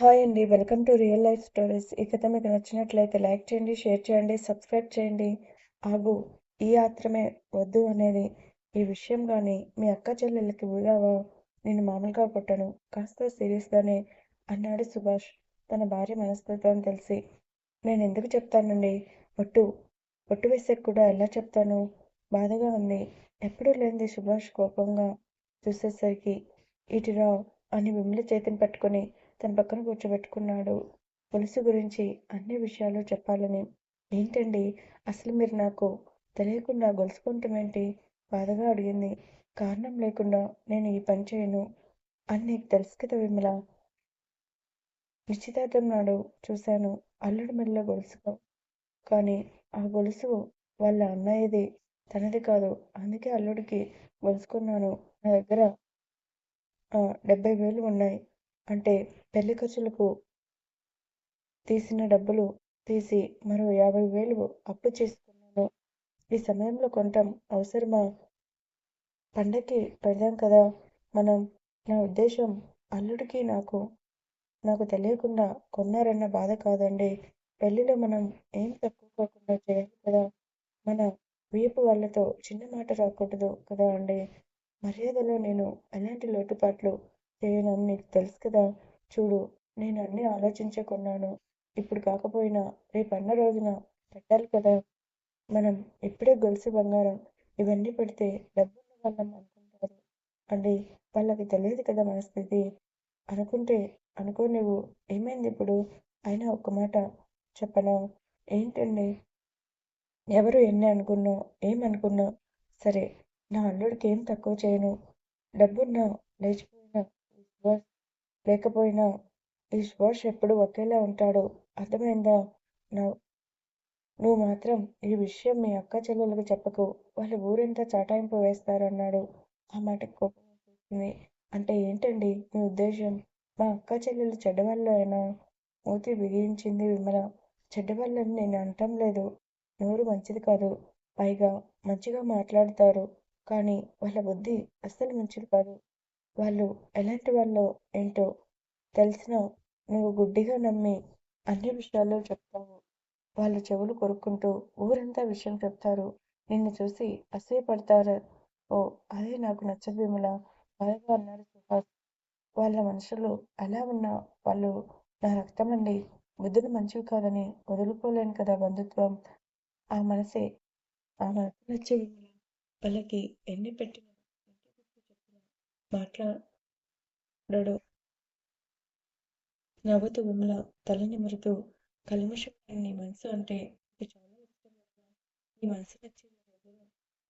Hi అండి. Welcome to real life stories. ఈ కథ మీకు నచ్చినట్లయితే లైక్ చేయండి షేర్ చేయండి సబ్స్క్రైబ్ చేయండి. ఆగు ఈ ఆత్రమే వద్దు అనేది ఈ విషయం కానీ మీ అక్క చెల్లెళ్ళకి ఊరావా నేను మామూలుగా కొట్టను. కాస్త సీరియస్గానే అన్నాడు సుభాష్. తన భార్య మనస్తత్వం తెలిసి నేను ఎందుకు చెప్తానండి? ఒట్టు ఒట్టు వేసే కూడా ఎలా చెప్తాను? బాధగా ఉంది. ఎప్పుడూ లేనిది సుభాష్ కోపంగా చూసేసరికి ఇటురా అని విమల చేతిని పట్టుకొని తన పక్కన కూర్చోబెట్టుకున్నాడు. పులుసు గురించి అన్ని విషయాలు చెప్పాలని ఏంటండి? అసలు మీరు నాకు తెలియకుండా గొలుసుకుంటామేంటి బాధగా అడిగింది. కారణం లేకుండా నేను ఈ పని చేయను. అని నీకు తెలుసు కదా విమల. నిశ్చితార్థం నాడు చూశాను. అల్లుడు మెల్ల గొలుసు. కానీ ఆ గొలుసు వాళ్ళ అన్నయ్యది. తనది కాదు. అందుకే అల్లుడికి గొలుసుకున్నాను. నా దగ్గర డెబ్బై వేలు ఉన్నాయి. అంటే పెళ్ళి ఖర్చులకు తీసిన డబ్బులు తీసి మరో యాభై వేలు అప్పు చేసుకున్నాను. ఈ సమయంలో కొంత అవసరమా? పండక్కి పెడదాం కదా. మనం నా ఉద్దేశం అల్లుడికి నాకు నాకు తెలియకుండా కొన్నారన్న బాధ కాదండి. పెళ్ళిలో మనం ఏం తక్కువ కాకుండా చేయాలి కదా. మన వీపు వాళ్ళతో చిన్న మాట రాకూడదు కదా అండి. మర్యాదలో నేను ఎలాంటి లోటుపాట్లు చేయనని నీకు తెలుసు కదా. చూడు నేను అన్నీ ఆలోచించుకున్నాను ఇప్పుడు కాకపోయినా రేపు అన్న రోజున పెట్టాలి కదా? మనం ఇప్పుడే గొలుసు బంగారం ఇవన్నీ పెడితే డబ్బున్న వాళ్ళం అనుకుంటారు అండి వాళ్ళకి తెలియదు కదా మన స్థితి అనుకుంటే అనుకో నువ్వు. ఏమైంది ఇప్పుడు? అయినా ఒక్క మాట చెప్పనా? ఏంటండి? ఎవరు ఎన్ని అనుకున్నా ఏమనుకున్నా సరే నా అల్లుడికి ఏం తక్కువ చేయను. డబ్బున్నా లేచిపోయినా లేకపోయినా ఈ సుభాష్ ఎప్పుడు ఒకేలా ఉంటాడు. అర్థమైందా? నా నువ్వు మాత్రం ఈ విషయం మీ అక్క చెల్లెలకు చెప్పకు. వాళ్ళు ఊరంతా చాటాయింపు వేస్తారన్నాడు. ఆ మాటకు కోపం వచ్చేసింది అంటే ఏంటండి మీ ఉద్దేశం? మా అక్క చెల్లెలు చెడ్డవాళ్ళు అయినా మూతి బిగించింది విమల. చెడ్డవాళ్ళని నేను అంటం లేదు. నోరు మంచిది కాదు. పైగా మంచిగా మాట్లాడతారు. కానీ వాళ్ళ బుద్ధి అస్సలు మంచిది కాదు. వాళ్ళు ఎలాంటి వాళ్ళో ఏంటో తెలిసినా నువ్వు గుడ్డిగా నమ్మి అన్ని విషయాలు చెప్తావు. వాళ్ళ చెవులు కొరుక్కుంటూ ఊరంతా విషయం చెప్తారు. నిన్ను చూసి అసూయపడతారు. ఓ అదే నాకు నచ్చదు విమల. బాధగా సుహాస్. వాళ్ళ మనుషులు ఎలా ఉన్నా వాళ్ళు నా రక్తం అండి బుద్ధులు మంచివి కాదని వదులుకోలేను కదా బంధుత్వం. ఆ మనసే ఆ మనసు నచ్చే వాళ్ళకి ఎన్ని పెట్టిన మాట్లాడడు. నవ్వుతూ విమల తల నిమురుతూ కల్మషం నీ మనసు అంటే చాలా ఇష్టం నీ మనసు నచ్చిన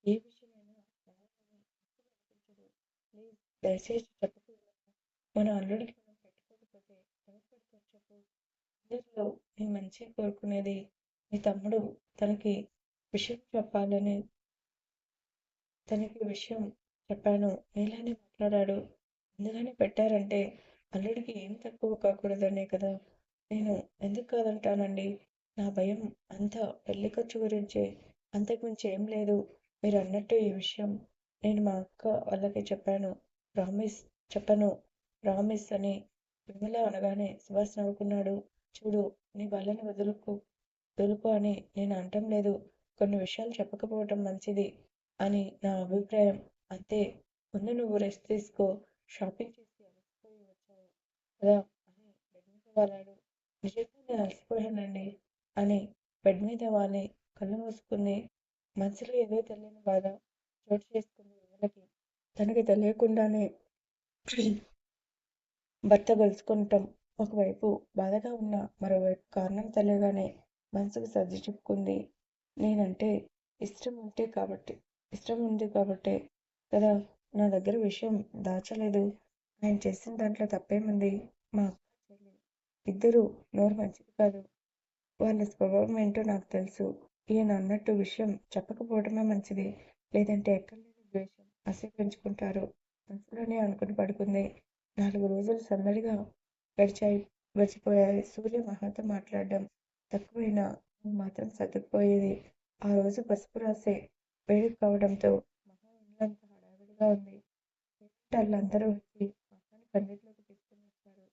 ఏ విషయమైనా ప్లీజ్ దయచేసి చెప్పకు మన అల్లుడికి మనం పెట్టుకోకపోతే ఎవరు అందరిలో నేను మంచి కోరుకునేది మీ తమ్ముడు. తనకి విషయం చెప్పాలని తనకి విషయం చెప్పాను. నీలానే మాట్లాడాడు. ఎందుకని పెట్టారంటే అల్లుడికి ఏం తక్కువ కాకూడదనే కదా. నేను ఎందుకు కాదంటానండి? నా భయం అంతా పెళ్ళి ఖర్చు గురించే. అంతకుమించి ఏం లేదు. మీరు అన్నట్టు ఈ విషయం నేను మా అక్క వాళ్ళకి చెప్పాను. ప్రామిస్ చెప్పను. ప్రామిస్ అని విమల అనగానే సుభాష్ నవ్వుకున్నాడు. చూడు నీ వాళ్ళని వదులుకు వదులుకు అని నేను అంటం లేదు. కొన్ని విషయాలు చెప్పకపోవటం మంచిది అని నా అభిప్రాయం. అంతే ఉన్న నువ్వు రెస్ట్ తీసుకో షాపింగ్ చేసి అలసిపోయి వచ్చావు కదా అని బెడ్ మీద వాలాడు. నిజంగా నేను అలసిపోయానండి అని బెడ్ మీద వాలి కళ్ళు మూసుకుని మనసులో ఏదో తెలియని బాధ చోటు చేసుకుంది వాళ్ళకి తనకి తెలియకుండానే భర్త గెలుచుకుంటాం ఒకవైపు బాధగా ఉన్న మరోవైపు కారణం తెలియగానే మనసుకు సర్ది చెప్పుకుంది. నేనంటే ఇష్టం ఉంటే కాబట్టి ఇష్టం ఉంది కాబట్టి కదా? నా దగ్గర విషయం దాచలేదు. ఆయన చేసిన దాంట్లో తప్పేముంది? మా అక్క ఇద్దరు నోరు మంచిది కాదు. వాళ్ళ స్వభావం ఏంటో నాకు తెలుసు. ఈయన అన్నట్టు విషయం చెప్పకపోవడమే మంచిది. లేదంటే ఎక్కడ లేని ద్వేషం అసే పెంచుకుంటారు మనసులోనే అనుకుని పడుకుంది. నాలుగు రోజులు సందడిగా గడిచాయి. గడిచిపోయాయి. సూర్య మహాతో మాట్లాడడం తక్కువైనా మాత్రం సర్దుకుపోయేది. ఆ రోజు పసుపు రాసే వేడి కావడంతో మహా ఇల్లంతా ఉంది వాళ్ళందరూ వచ్చి మహాని కన్నీటిలోకి తీసుకుని వచ్చారు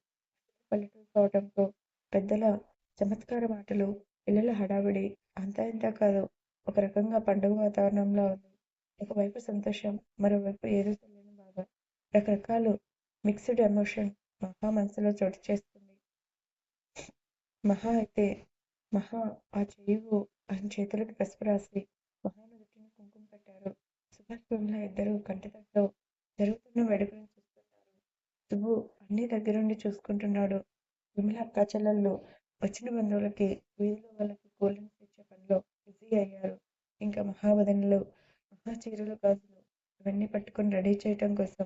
పల్లెటూరు కావడంతో పెద్దల చమత్కార మాటలు, పిల్లల హడావిడి అంతా ఇంత కాదు. ఒక రకంగా పండుగ వాతావరణంలో ఉంది. ఒకవైపు సంతోషం, మరోవైపు ఏదో తెలియని బాధ. రకరకాల మిక్స్డ్ ఎమోషన్ మహా మనసులో చోటు చేస్తుంది మహా అయితే మహా ఆ చెయ్యివ్వు ఆయన చేతులకు పసుపు రాసి మహా నుదుటిన కుంకుమ పెట్టారు. సుభాష్, ఇద్దరు ఇద్దరూ కంటితడితో జరుగుతున్న వేడుకను చూస్తున్నారు. శుభు అన్ని దగ్గరుండి చూసుకుంటున్నాడు. విమల అక్కాచెల్లెళ్ళు వచ్చిన బంధువులకి, వీధిలో వాళ్ళకి కూల్ డ్రింక్స్ ఇచ్చే పనిలో బిజీ అయ్యారు. ఇంకా మహా వదినలు గాజులు ఇవన్నీ పట్టుకొని రెడీ చేయటం కోసం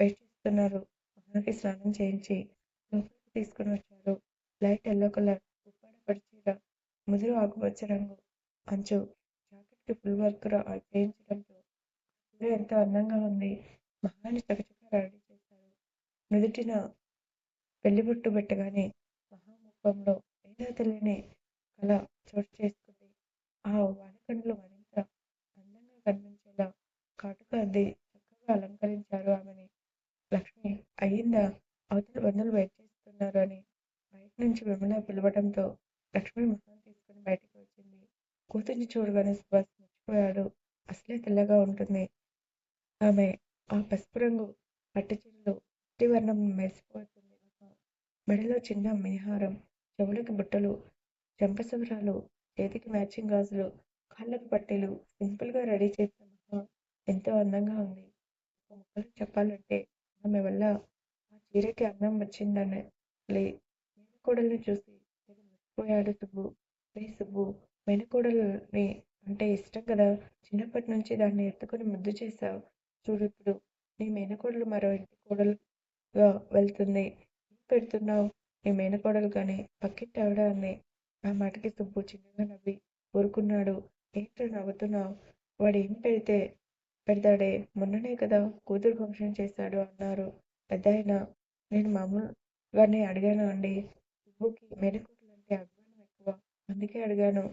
వెయిట్ చేస్తున్నారు. మహాకి స్నానం చేయించి లోపలికి తీసుకుని వచ్చారు. లైట్ ఎల్లో కలర్ ఉప్పాడ పడిచీర ముదురు ఆకుపచ్చ రంగు అంచు జాకెట్కి ఫుల్ వర్క్ చేయించడంతో కూడా ఎంతో అందంగా ఉంది. మహాన్ని చకచక రెడీ చేశారు. నుదుటిన పెళ్ళిబొట్టు పెట్టగానే మహా ముఖంలో ఏదో తెలియని కళ చోటు చేసుకుంది. ఆ వానకన్నులు మరింత అందంగా కనిపించేలా కాటుక అంది చక్కగా అలంకరించారు ఆమెని. లక్ష్మి అయిందా? అవతల బంధువులు వెయిట్ చేస్తున్నారు అని బయట నుంచి విమల పిలవడంతో లక్ష్మి ముఖం తీసుకుని బయటికి వచ్చింది. కూతుర్ని చూడగానే సుభాష్ మర్చిపోయాడు అసలే తెల్లగా ఉంటుంది ఆమె. ఆ పసుపు రంగు పట్టుచీరలో పుష్టి వర్ణం మెరిసిపోతుంది మెడలో చిన్న మినిహారం చెవులకి బుట్టలు, చెంపసవరాలు, చేతికి మ్యాచింగ్ గాజులు, కాళ్ళకు పట్టీలు సింపుల్గా రెడీ చేసిన మహా ఎంతో అందంగా ఉంది. ముక్కలు చెప్పాలంటే ఆమె వల్ల ఆ చీరకి అందం వచ్చిందని మేనకోడల్ని చూసి మర్చిపోయాడు సుబ్బు. రేయ్ సుబ్బు మేనకోడల్ని అంటే ఇష్టం కదా! చిన్నప్పటినుంచి దాన్ని ఎత్తుకుని ముద్దు చేశావు చూడిప్పుడు నీ మేనకోడలు మరో ఇంటి కోడలుగా వెళ్తుంది. పెడుతున్నావు నీ మేనకోడలు కానీ పక్కింటి ఆవిడ అంది. ఆ మాటకి సుబ్బు చిన్నగా నవ్వి ఊరుకున్నాడు. నవ్వుతున్నావు వాడు ఎంపి పెడితే పెడతాడే? మొన్ననే కదా కూతురు ఫంక్షన్ చేశాడు అన్నారు పెద్దాయన. నేను మామూలుగానే అడిగాను అండీ. సుబ్బుకి మేనకోడలంటే అభిమానం ఎక్కువ. అందుకే అడిగాను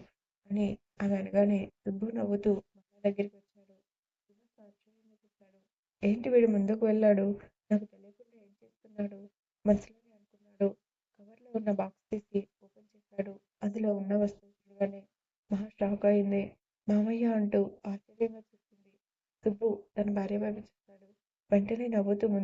అని ఆమె అనగానే సుబ్బు నవ్వుతూ మా దగ్గరికి వచ్చాడు. సుభాష్ ఆశ్చర్యంగా చూశాడు. ఏంటి వీడు ముందుకు వెళ్ళాడు? నాకు తెలియకుండా ఏం చేస్తున్నాడు? మనసులోనే అనుకున్నాడు. కవర్లో ఉన్న బాక్స్ తీసి ఓపెన్ చేశాడు. అందులో ఉన్న వస్తువు చూడగానే మహా షాక్ అయింది. మామయ్య అంటూ ఆశ్చర్యంగా చూసింది. సుబ్బు తన భార్య వైపు చూశాడు. వెంటనే నవ్వుతూ ముందు